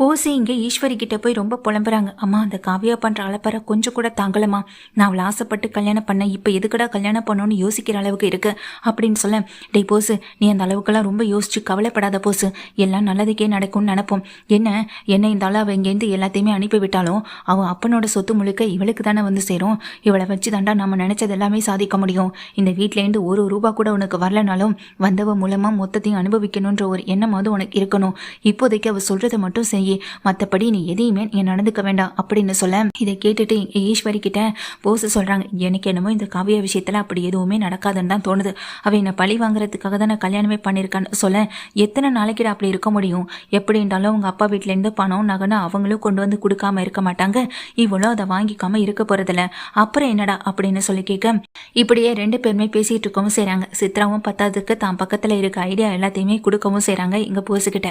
போசி இங்கே ஈஸ்வரி கிட்ட போய் ரொம்ப புலம்புறாங்க. அம்மா அந்த காவியா பண்ற அலப்பற கொஞ்சம் கூட தாங்கலம்மா. நான் அவளை ஆசைப்பட்டு கல்யாணம் பண்ண இப்போ எதுக்குடா கல்யாணம் பண்ணணும்னு யோசிக்கிற அளவுக்கு இருக்கு? அப்படின்னு சொல்ல டே போசு நீ அந்த அளவுக்கெல்லாம் ரொம்ப யோசிச்சு கவலைப்படாத போசு எல்லாம் நல்லதுக்கே நடக்கும்னு நினைப்போம். என்ன என்ன இந்த அளவு இங்கேருந்து எல்லாத்தையுமே அனுப்பி விட்டாலும் அவன் அப்பனோட சொத்து முழுக்க இவளுக்கு தானே வந்து சேரும். இவளை வச்சு தாண்டா நம்ம நினைச்சது எல்லாமே சாதிக்க முடியும். இந்த வீட்டிலேருந்து ஒரு ரூபா கூட உனக்கு வரலனாலும் வந்தவ மூலமா மொத்தத்தையும் அனுபவிக்கணுன்ற ஒரு எண்ணமாவது உனக்கு இருக்கணும். இப்போதைக்கு அவ சொல்றதை மட்டும் செய் மற்றபடி நீ எதையுமே நீ நடந்துக்க வேண்டாம் அப்படின்னு சொல்ல. இதை கேட்டுட்டு ஈஸ்வரி கிட்ட போஸ் சொல்றாங்க எனக்கு என்னமோ இந்த காவிய விஷயத்துல அப்படி எதுவுமே நடக்காதுன்னு தான் தோணுது. அவ என்னை பழி வாங்குறதுக்காக தான் நான் கல்யாணமே பண்ணியிருக்கான்னு சொல்ல. எத்தனை நாளைக்கு அப்படி இருக்க முடியும்? எப்படி இருந்தாலும் உங்க அப்பா வீட்ல இருந்து பணம் நகனை அவங்களும் கொண்டு வந்து கொடுக்காம இருக்க மாட்டாங்க. இவ்வளோ அதை வாங்கிக்காம இருக்க போறதில்ல. அப்புறம் என்னடா அப்படின்னு சொல்லி கேட்க இப்படியே ரெண்டு பேருமே பேசிட்டு இருக்கவும் செய்றாங்க. சித்ராவும் பத்தாததுக்கு தான் பக்கத்துல இருக்க ஐடியா எல்லாத்தையுமே கொடுக்கவும் செய்றாங்க இங்க போசுக்கிட்ட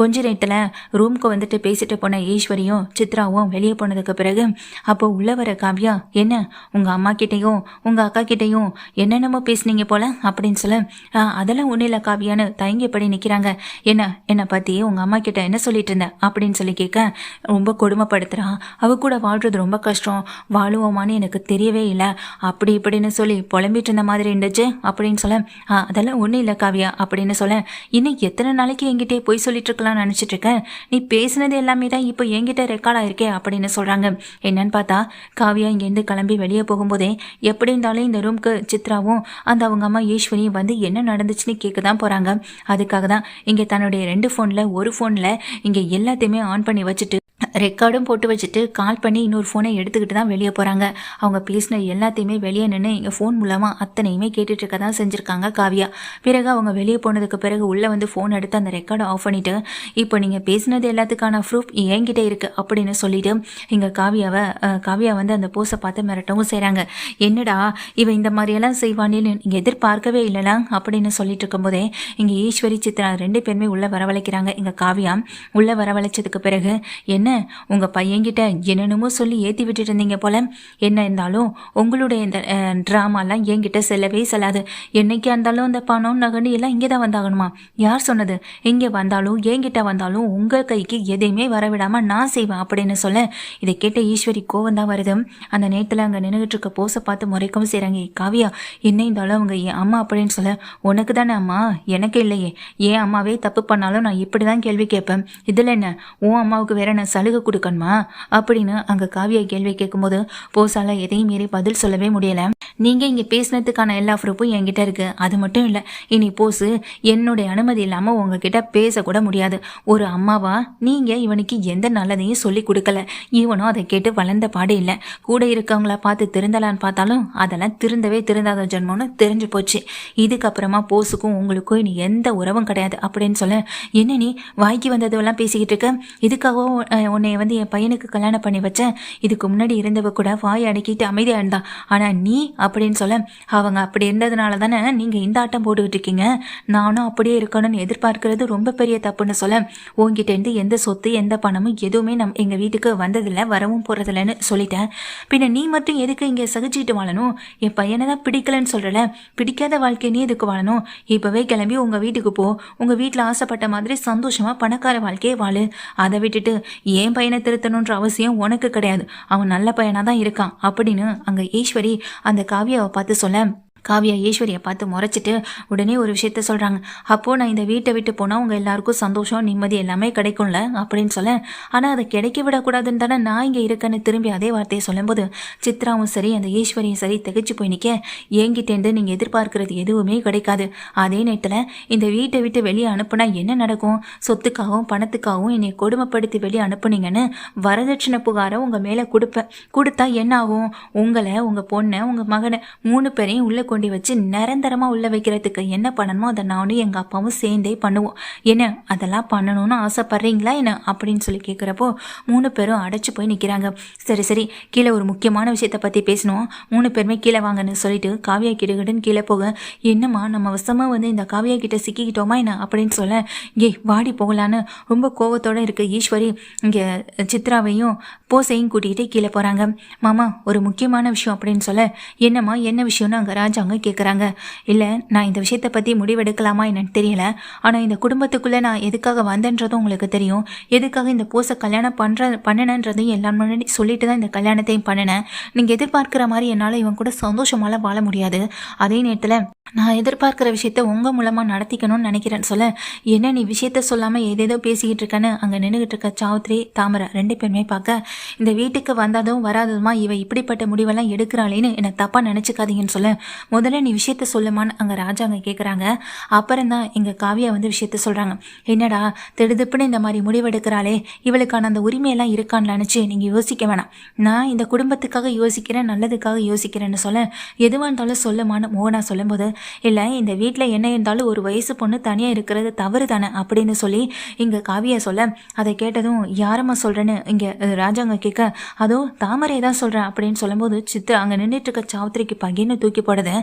கொஞ்ச நேரத்துல ரூம்க்கு வந்துட்டு பேசிட்டு போன ஈஸ்வரியும் சித்ராவும் வெளியே போனதுக்கு பிறகு அப்போ உள்ள வர காவ்யா என்ன? உங்க அம்மா கிட்டேயும் உங்க அக்கா கிட்டேயும் என்னென்னமோ பேசுனீங்க போல? அப்படின்னு சொல்ல "ஆ, அதெல்லாம் ஒன்றும் இல்லை காவியான்னு தயங்கிப்படி நிற்கிறாங்க என்ன என்னை பற்றி உங்க அம்மா கிட்ட என்ன சொல்லிட்டு இருந்தேன் அப்படின்னு சொல்லி கேட்க ரொம்ப கொடுமைப்படுத்துறா. அவ கூட வாழ்றது ரொம்ப கஷ்டம். வாழுவோமான்னு எனக்கு தெரியவே இல்லை. அப்படி இப்படின்னு சொல்லி புலம்பிட்டு இருந்த மாதிரி இருந்துச்சு அப்படின்னு சொல்ல "ஆ, அதெல்லாம் ஒன்றும் இல்லை காவியா அப்படின்னு சொல்ல இன்னும் எத்தனை நாளைக்கு என்கிட்டே போய் சொல்லிட்டு இருக்கலாம்னு நினச்சிட்டு இருக்கேன். நீ பேசுனது எல்லாமே தான் இப்போ என்கிட்ட ரெக்கார்ட் ஆயிருக்கே அப்படின்னு சொல்றாங்க. என்னன்னு பார்த்தா காவியா இங்கேருந்து கிளம்பி வெளியே போகும்போதே எப்படி இருந்தாலும் இந்த ரூம்க்கு சித்ராவும் அந்த அவங்க அம்மா ஈஸ்வரியும் வந்து என்ன நடந்துச்சுன்னு கேட்க தான் போறாங்க. அதுக்காக தான் இங்கே தன்னுடைய ரெண்டு ஃபோனில் ஒரு ஃபோனில் இங்கே எல்லாத்தையுமே ஆன் பண்ணி வச்சுட்டு ரெக்கார்டும் போட்டு வச்சுட்டு கால் பண்ணி இன்னொரு ஃபோனை எடுத்துக்கிட்டு தான் வெளியே போகிறாங்க அவங்க பேசின எல்லாத்தையுமே வெளியே நின்று இங்கே ஃபோன் மூலமாக அத்தனையுமே கேட்டுட்டு இருக்க தான் செஞ்சுருக்காங்க காவியா. பிறகு அவங்க வெளியே போனதுக்கு பிறகு உள்ளே வந்து ஃபோன் எடுத்து அந்த ரெக்கார்டை ஆஃப் பண்ணிவிட்டு இப்போ நீங்கள் பேசினது எல்லாத்துக்கான ப்ரூஃப் என்கிட்ட இருக்குது அப்படின்னு சொல்லிட்டு இங்கே காவியாவை காவியா வந்து அந்த போஸை பார்த்து மிரட்டவும் செய்கிறாங்க என்னடா இவ இந்த மாதிரியெல்லாம் செய்வானேன்னு நீங்கள் எதிர்பார்க்கவே இல்லைலாம் அப்படின்னு சொல்லிட்டு இருக்கும்போதே இங்கே ஈஸ்வரி சித்ரா ரெண்டு பேருமே உள்ளே வரவழைக்கிறாங்க. இங்கே காவியா உள்ளே வரவழைச்சதுக்கு பிறகு என்ன என்ன? உங்கள் பையன்கிட்ட என்னென்னமோ சொல்லி ஏற்றி விட்டுட்டு இருந்தீங்க போல. என்ன இருந்தாலும் உங்களுடைய இந்த ட்ராமாலாம் என்கிட்ட செல்லவே செல்லாது. என்னைக்கா இருந்தாலும் அந்த பணம் நகண்டு எல்லாம் இங்கே தான் வந்தாகணுமா? யார் சொன்னது? இங்கே வந்தாலும் என்கிட்ட வந்தாலும் உங்கள் கைக்கு எதையுமே வரவிடாமல் நான் செய்வேன் அப்படின்னு சொல்ல. இதை கேட்ட ஈஸ்வரி கோவம் தான் வருது. அந்த நேரத்தில் அங்கே நின்றுகிட்டு இருக்க போஸை பார்த்து முறைக்கவும் செய்கிறாங்க காவியா என்ன இருந்தாலும் அவங்க என் அம்மா அப்படின்னு சொல்ல உனக்கு தானே அம்மா? எனக்கு இல்லையே. என் அம்மாவே தப்பு பண்ணாலும் நான் இப்படி தான் கேள்வி கேட்பேன். இதில் என்ன? உன் அம்மாவுக்கு வேற நான் சலுகை கொடுக்கணுமா? அப்படின்னு அங்கே காவியா கேள்வி கேட்கும்போது போசால எதையும் மீறி பதில் சொல்லவே முடியல. நீங்கள் இங்கே பேசினதுக்கான எல்லா ப்ரூஃபும் என்கிட்ட இருக்கு. அது மட்டும் இல்லை இனி போஸு என்னுடைய அனுமதி இல்லாமல் உங்ககிட்ட பேசக்கூட முடியாது. ஒரு அம்மாவா நீங்கள் இவனுக்கு எந்த நல்லதையும் சொல்லி கொடுக்கல. இவனும் அதை கேட்டு வளர்ந்த பாடு இல்லை. கூட இருக்கவங்கள பார்த்து திருந்தலான்னு பார்த்தாலும் அதெல்லாம் திருந்தவே திருந்தாத ஜென்மம்னு தெரிஞ்சு போச்சு. இதுக்கப்புறமா போஸுக்கும் உங்களுக்கும் இனி எந்த உறவும் கிடையாது. அப்படின்னு சொல்ல என்ன நீ வாய்க்கு வந்ததெல்லாம் பேசிக்கிட்டு இருக்க? இதுக்காகவும் உன்னை வந்து என் பையனுக்கு கல்யாணம் பண்ணி வச்சேன். இதுக்கு முன்னாடி இருந்தவ கூட வாய் அடக்கிட்டு அமைதியாக இருந்தா. ஆனால் நீ அப்படின்னு சொல்ல அவங்க அப்படி இருந்ததுனால தானே நீங்கள் இந்த ஆட்டம் போட்டுக்கிட்டு இருக்கீங்க. நானும் அப்படியே இருக்கணும்னு எதிர்பார்க்கறது ரொம்ப பெரிய தப்புன்னு சொல்ல உங்ககிட்டேருந்து எந்த சொத்து எந்த பணமும் எதுவுமே நம் எங்கள் வீட்டுக்கு வந்ததில்லை வரவும் போகிறதில்லன்னு சொல்லிட்டேன். பின்ன நீ மட்டும் எதுக்கு இங்கே சகிச்சுட்டு வாழணும்? என் பையனை தான் பிடிக்கலன்னு சொல்கிறல பிடிக்காத வாழ்க்கை நீ எதுக்கு வாழணும்? இப்போவே கிளம்பி உங்கள் வீட்டுக்கு போ. உங்கள் வீட்டில் ஆசைப்பட்ட மாதிரி சந்தோஷமாக பணக்கார வாழ்க்கையே வாழு. அதை விட்டுட்டு என் பையனை திருத்தணுன்ற அவசியம் உனக்கு கிடையாது. அவன் நல்ல பையனாக தான் இருக்கான். அப்படின்னு அங்கே ஈஸ்வரி அந்த காவியாவை பார்த்து சொல்ல காவியா ஈஸ்வரியை பார்த்து முறைச்சிட்டு உடனே ஒரு விஷயத்த சொல்கிறாங்க அப்போது நான் இந்த வீட்டை விட்டு போனால் உங்கள் எல்லாருக்கும் சந்தோஷம் நிம்மதி எல்லாமே கிடைக்கும்ல அப்படின்னு சொல்ல ஆனால் அதை கிடைக்க விடக்கூடாதுன்னு தானே நான் இங்கே இருக்கேன்னு திரும்பி அதே வார்த்தையை சொல்லும்போது சித்ராவும் சரி அந்த ஈஸ்வரியும் சரி திகச்சு போய் நிற்க ஏங்கிட்டேந்து நீங்கள் எதிர்பார்க்கறது எதுவுமே கிடைக்காது. அதே நேரத்தில் இந்த வீட்டை விட்டு வெளியே அனுப்புனா என்ன நடக்கும்? சொத்துக்காகவும் பணத்துக்காகவும் என்னை கொடுமைப்படுத்தி வெளியே அனுப்புனீங்கன்னு வரதட்சணை புகாரை உங்கள் மேலே கொடுப்பேன் கொடுத்தா என்ன ஆகும்? உங்களை உங்கள் பொண்ணை உங்கள் மகனை மூணு பேரையும் உள்ளே கொண்டு வச்சு நிரந்தரமாக உள்ளே வைக்கிறதுக்கு என்ன பண்ணணுமோ அதை நானும் எங்கள் அப்பாவும் சேர்ந்தே பண்ணுவோம். என்ன அதெல்லாம் பண்ணணும்னு ஆசைப்பட்றீங்களா என்ன? அப்படின்னு சொல்லி கேட்குறப்போ மூணு பேரும் அடைச்சி போய் நிற்கிறாங்க சரி சரி கீழே ஒரு முக்கியமான விஷயத்தை பற்றி பேசணும். மூணு பேருமே கீழே வாங்கன்னு சொல்லிட்டு காவியா கிடுகிடுன்னு கீழே போக என்னம்மா நம்ம வசமாக வந்து இந்த காவியா கிட்ட சிக்கிக்கிட்டோமா என்ன? அப்படின்னு சொல்ல ஏய் வாடி போகலான்னு ரொம்ப கோவத்தோட இருக்க. ஈஸ்வரி இங்கே சித்ராவையும் போசையும் கூட்டிகிட்டு கீழே போகிறாங்க மாமா ஒரு முக்கியமான விஷயம் அப்படின்னு சொல்ல என்னம்மா என்ன விஷயம்னு அங்கே ராஜா இருக்காங்க கேட்குறாங்க இல்லை நான் இந்த விஷயத்தை பற்றி முடிவெடுக்கலாமா என்னன்னு தெரியல. ஆனால் இந்த குடும்பத்துக்குள்ளே நான் எதுக்காக வந்தேன்றதும் உங்களுக்கு தெரியும். எதுக்காக இந்த போஸை கல்யாணம் பண்ணுற பண்ணணுன்றதையும் எல்லாம் முன்னாடி சொல்லிட்டு தான் இந்த கல்யாணத்தையும் பண்ணினேன். நீங்கள் எதிர்பார்க்குற மாதிரி என்னால் இவன் கூட சந்தோஷமால வாழ முடியாது. அதே நேரத்தில் நான் எதிர்பார்க்குற விஷயத்த உங்கள் மூலமாக நடத்திக்கணும்னு நினைக்கிறேன்னு சொல்ல என்ன நீ விஷயத்த சொல்லாமல் ஏதேதோ பேசிக்கிட்டு இருக்கேன்னு அங்கே நின்றுகிட்டு இருக்க சாவுத்ரி தாமரை ரெண்டு பேருமே பார்க்க இந்த வீட்டுக்கு வந்ததும் வராததுமா இவ இப்படிப்பட்ட முடிவெல்லாம் எடுக்கிறாளேன்னு என்னை தப்பாக நினச்சிக்காதீங்கன்னு சொல்ல முதல்ல நீ விஷயத்த சொல்லுமான்னு அங்கே ராஜாங்க கேட்குறாங்க அப்புறம் தான் எங்கள் காவியா வந்து விஷயத்த சொல்கிறாங்க என்னடா திடுதுப்புன்னு இந்த மாதிரி முடிவெடுக்கிறாளே இவளுக்கான அந்த உரிமையெல்லாம் இருக்கான்னு நினச்சி நீங்கள் யோசிக்க வேணாம். நான் இந்த குடும்பத்துக்காக யோசிக்கிறேன் நல்லதுக்காக யோசிக்கிறேன்னு சொல்ல எதுவாக இருந்தாலும் சொல்லுமான்னு மோகனா சொல்லும்போது இல்லை இந்த வீட்டில் என்ன இருந்தாலும் ஒரு வயசு பொண்ணு தனியாக இருக்கிறது தவறு தானே அப்படின்னு சொல்லி இங்கே காவியா சொல்ல. அதை கேட்டதும் யாரம்மா சொல்கிறேன்னு இங்கே ராஜாங்க கேட்க அதோ தாமரை தான் சொல்கிறேன் அப்படின்னு சொல்லும்போது சித்து அங்கே நின்றுட்டு இருக்க சாவித்திரிக்கு பகிர்னு தூக்கி போடுது.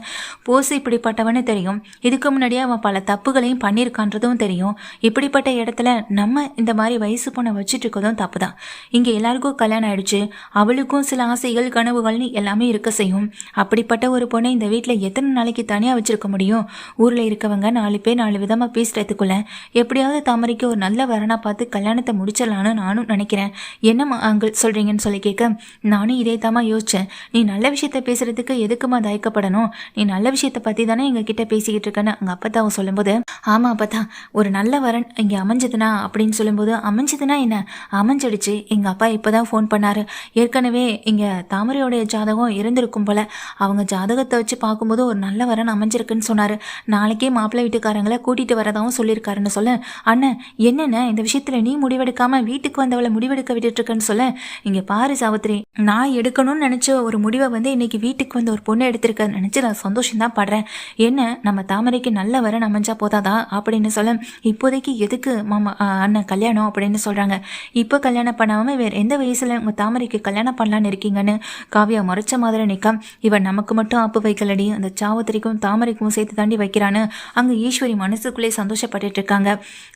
போஸ் இப்படிப்பட்டவனு தெரியும். இதுக்கு முன்னாடியே அவன் பல தப்புகளையும் பண்ணியிருக்கான்றதும் தெரியும். இப்படிப்பட்ட இடத்துல நம்ம இந்த மாதிரி வயசு பொண்ணை வச்சுட்டு இருக்கதும் தப்பு தான் இங்கே எல்லாருக்கும் கல்யாணம் ஆயிடுச்சு. அவளுக்கும் சில ஆசைகள் கனவுகள்னு எல்லாமே இருக்க செய்யும். அப்படிப்பட்ட ஒரு பொண்ணை இந்த வீட்டில் எத்தனை நாளைக்கு தனியாக வச்சிருக்க முடியும். ஊரில் இருக்கவங்க நாலு பேர் நாலு விதமாக பேசுறதுக்குள்ள எப்படியாவது தாமரைக்கு ஒரு நல்ல வரனா பார்த்து கல்யாணத்தை முடிச்சிடலான்னு நானும் நினைக்கிறேன். என்னம்மா அங்கிள் சொல்கிறீங்கன்னு சொல்லி கேட்க நானும் இதே தாமா யோசிச்சேன். நீ நல்ல விஷயத்த பேசுறதுக்கு எதுக்குமா தயக்கப்படணும்? நீ நல்ல விஷயத்த பற்றி தானே எங்கள் கிட்ட பேசிக்கிட்டு இருக்கேன்னு அங்கே அப்பத்தாவும் சொல்லும்போது ஆமாம் அப்பத்தா ஒரு நல்ல வரன் இங்கே அமைஞ்சதுனா அப்படின்னு சொல்லும்போது அமைஞ்சதுன்னா என்ன? அமைஞ்சிடுச்சு. எங்கள் அப்பா இப்போ தான் ஃபோன் பண்ணார். ஏற்கனவே இங்கே தாமரையோடைய ஜாதகம் இருந்திருக்கும் போல். அவங்க ஜாதகத்தை வச்சு பார்க்கும்போது ஒரு நல்ல வரன் அமைஞ்சிருக்குன்னு சொன்னார். நாளைக்கே மாப்பிள்ளை வீட்டுக்காரங்களை கூட்டிகிட்டு வரதாகவும் சொல்லியிருக்காருன்னு சொல்ல அண்ணன் என்னென்ன இந்த விஷயத்தில் நீ முடிவெடுக்காமல் வீட்டுக்கு வந்தவளை முடிவெடுக்க விட்டுட்டுருக்கன்னு சொல்ல இங்கே பாரு சாவித்ரி நான் எடுக்கணும்னு நினச்ச ஒரு முடிவை வந்து இன்னைக்கு வீட்டுக்கு வந்து ஒரு பொண்ணு எடுத்திருக்க நினச்சி நான் சந்தோஷம் தான் படுறேன். என்ன நம்ம தாமரைக்கு நல்ல வரன் அமைஞ்சா போதாதா? அப்படின்னு சொல்ல இப்போதைக்கு எதுக்கு மாமா அண்ணன் கல்யாணம்? அப்படின்னு சொல்கிறாங்க இப்போ கல்யாணம் பண்ணாமல் வேறு எந்த வயசில் உங்கள் தாமரைக்கு கல்யாணம் பண்ணலான்னு இருக்கீங்கன்னு? காவியா முறைச்ச மாதிரி நிற்க இவன் நமக்கு மட்டும் ஆப்பு வைக்கலடி. அந்த சாவத்திரிக்கும் தாமரைக்கும் சேர்த்து தாண்டி வைக்கிறான்னு அங்கே ஈஸ்வரி மனசுக்குள்ளே சந்தோஷப்பட்டுட்டு இருக்காங்க.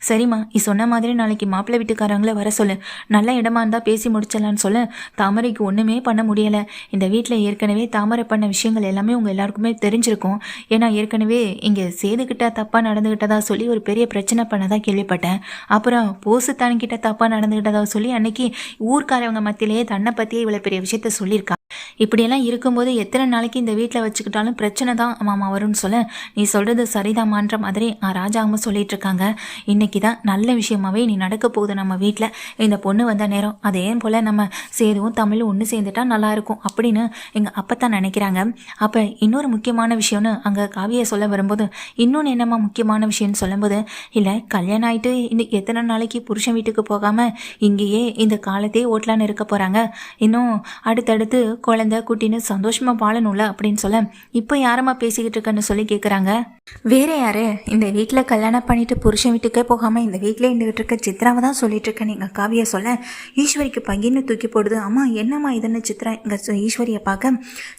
சரிம்மா நீ சொன்ன மாதிரி நாளைக்கு மாப்பிள்ளை வீட்டுக்காரங்கள வர சொல்லு. நல்ல இடமா இருந்தால் பேசி முடிச்சிடலான்னு சொல்ல. தாமரைக்கு ஒன்றுமே பண்ண முடியலை. இந்த வீட்டில் ஏற்கனவே தாமரை பண்ண விஷயங்கள் எல்லாமே உங்கள் எல்லாருக்குமே தெரிஞ்சிருக்கும். ஏன்னா ஏற்கனவே இங்கே சேதுக்கிட்ட தப்பாக நடந்துக்கிட்டதா சொல்லி ஒரு பெரிய பிரச்சனை பண்ணதாக கேள்விப்பட்டேன். அப்புறம் போசு தப்பாக நடந்துக்கிட்டதா சொல்லி அன்னைக்கு ஊர்க்காரவங்க மத்தியிலேயே தன்னை பற்றியே இவ்வளோ பெரிய விஷயத்த சொல்லியிருக்கா இப்படியெல்லாம் இருக்கும்போது எத்தனை நாளைக்கு இந்த வீட்டில் வச்சுக்கிட்டாலும் பிரச்சனை தான் மாமா வரும்னு சொல்ல. நீ சொல்கிறது சரிதாமான்ற மாதிரி ஆ, ராஜா அம்மா சொல்லிட்டு இருக்காங்க இன்னைக்கு தான் நல்ல விஷயமாவே நீ நடக்க போகுது நம்ம வீட்டில். இந்த பொண்ணு வந்த நேரம் அதே போல் நம்ம சேதுவும் தமிழும் ஒன்று சேர்ந்துட்டா நல்லா இருக்கும் அப்படின்னு எங்கள் அப்பத்தான் நினைக்கிறாங்க. அப்போ இன்னொரு முக்கியமான விஷயம்னு அங்கே காவியை சொல்ல வரும்போது இன்னொன்று என்னம்மா முக்கியமான விஷயம்னு சொல்லும்போது இல்லை கல்யாணம் ஆகிட்டு இன்னைக்கு எத்தனை நாளைக்கு புருஷன் வீட்டுக்கு போகாமல் இங்கேயே இந்த காலத்தையே ஓட்டலான்னு இருக்க போகிறாங்க இன்னும் அடுத்தடுத்து குழந்தை குட்டின்னு சந்தோஷமாக வாழணும்ல அப்படின்னு சொல்ல இப்போ யாரம்மா பேசிக்கிட்டு இருக்கன்னு சொல்லி கேட்குறாங்க வேற யாரு? இந்த வீட்டில் கல்யாணம் பண்ணிட்டு புருஷன் வீட்டுக்கே போகாமல் இந்த வீட்டிலே இருந்துகிட்டு இருக்க சித்ராவை தான் சொல்லிட்டு இருக்கேன். எங்கள் காவியா சொல்ல ஈஸ்வரிக்கு பங்கின்னு தூக்கி போடுது. அம்மா என்னம்மா இதுன்னு சித்ரா இங்கே ஈஸ்வரியை பார்க்க?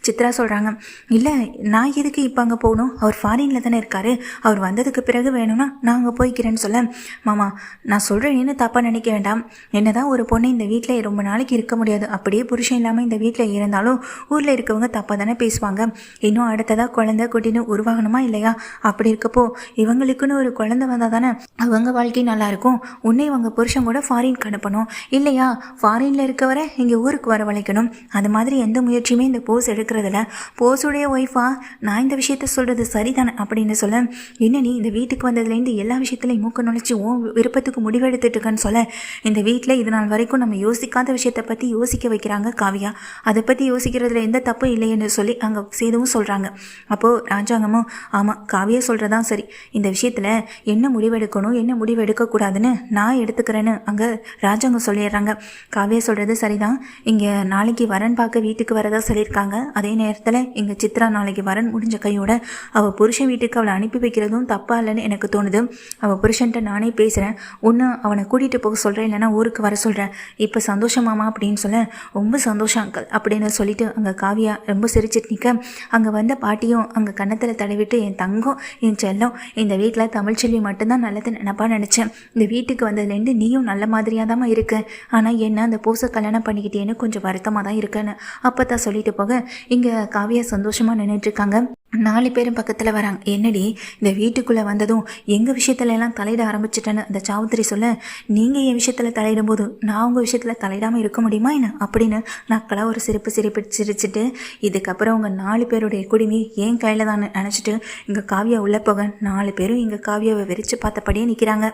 சித்ரா சொல்கிறாங்க இல்லை நான் எதுக்கு இப்போ அங்கே போகணும்? அவர் ஃபாரினில் தானே இருக்காரு. அவர் வந்ததுக்கு பிறகு வேணும்னா நான் அங்கே போய்க்கிறேன்னு சொல்ல. மாமா நான் சொல்கிறேன்னு தப்பாக நினைக்க வேண்டாம். என்னதான் ஒரு பொண்ணு இந்த வீட்டில் ரொம்ப நாளைக்கு இருக்க முடியாது. அப்படியே புருஷன் இல்லாமல் இந்த வீட்டில் இருந்து இருந்தாலும் ஊரில் இருக்கவங்க தப்பாக தானே பேசுவாங்க. இன்னும் அடுத்ததாக குழந்தை குட்டின்னு உருவாகணுமா இல்லையா? அப்படி இருக்கப்போ இவங்களுக்குன்னு ஒரு குழந்தை வந்தால் தானே அவங்க வாழ்க்கை நல்லாயிருக்கும் உன்னை இவங்க புருஷன் கூட ஃபாரின்க்கு அனுப்பணும். இல்லையா? ஃபாரினில் இருக்கவரை இங்கே ஊருக்கு வரவழைக்கணும். அது மாதிரி எந்த முயற்சியுமே இந்த போஸ் எடுக்கிறதில்ல. போஸுடைய ஒய்ஃபா நான் இந்த விஷயத்த சொல்கிறது சரிதானே அப்படின்னு சொல்ல என்ன நீ இந்த வீட்டுக்கு வந்ததுலேருந்து எல்லா விஷயத்துலையும் மூக்க நுழைச்சி ஓ விருப்பத்துக்கு முடிவெடுத்துட்டு இருக்கேன்னு சொல்ல இந்த வீட்டில் இது நாள் வரைக்கும் நம்ம யோசிக்காத விஷயத்தை பற்றி யோசிக்க வைக்கிறாங்க காவியா. அதை பற்றி யோசிக்கிறதுல எந்த தப்பும் இல்லைன்னு சொல்லி அங்கே சேதுவும் சொல்கிறாங்க அப்போது ராஜாங்கமும் ஆமாம் காவியா சொல்கிறதான் சரி. இந்த விஷயத்தில் என்ன முடிவெடுக்கணும் என்ன முடிவு எடுக்கக்கூடாதுன்னு நான் எடுத்துக்கிறேன்னு அங்கே ராஜாங்கம் சொல்லிடுறாங்க. காவியா சொல்கிறது சரிதான். இங்கே நாளைக்கு வரன் பார்க்க வீட்டுக்கு வரதா சொல்லியிருக்காங்க. அதே நேரத்தில் இங்கே சித்ரா நாளைக்கு வரன் முடிஞ்ச கையோட அவள் புருஷன் வீட்டுக்கு அவளை அனுப்பி வைக்கிறதும் தப்பா இல்லைன்னு எனக்கு தோணுது. அவள் புருஷன்ட்ட நானே பேசுகிறேன் ஒன்று அவனை கூட்டிகிட்டு போக சொல்கிறேன் இல்லைன்னா ஊருக்கு வர சொல்கிறேன் இப்போ சந்தோஷமாமா அப்படின்னு சொல்ல ரொம்ப சந்தோஷம் அங்கிள் அப்படின்னு சொல்லிட்டு அங்கே காவியா ரொம்ப சிரிச்சிட்டு நிற்க அங்கே வந்த பாட்டியும் அங்கே கன்னத்தில் தடவிட்டு என் தங்கம் என் செல்லம் இந்த வீட்டில் தமிழ்ச்செல்வி மட்டும்தான் நல்லது நினப்பா நினச்சேன். இந்த வீட்டுக்கு வந்ததுலேருந்து நீயும் நல்ல மாதிரியாக தான் இருக்கு. ஆனால் என்ன அந்த பூசை கல்யாணம் பண்ணிக்கிட்டேன்னு கொஞ்சம் வருத்தமாக தான் இருக்கேன்னு அப்போ தான் சொல்லிட்டு போக இங்கே காவியா சந்தோஷமாக நின்றுட்டுருக்காங்க நாலு பேரும் பக்கத்தில் வராங்க. என்னடி இந்த வீட்டுக்குள்ளே வந்ததும் எங்கள் விஷயத்துல எல்லாம் தலையிட ஆரம்பிச்சிட்டேன்னு அந்த சாவுத்திரி சொல்ல நீங்கள் என் விஷயத்தில் தலையிடும் போது நான் உங்கள் விஷயத்தில் தலையிடாமல் இருக்க முடியுமா என்ன? அப்படின்னு நக்களாக ஒரு சிரிப்பு சிரிப்பு சிரிச்சிட்டு இதுக்கப்புறம் உங்கள் நாலு பேருடைய குடிமை என் கையில் தான் நினச்சிட்டு இங்கே காவியா உள்ளே போக நாலு பேரும் எங்கள் காவியாவை வெறிச்சு பார்த்தபடியே நிற்கிறாங்க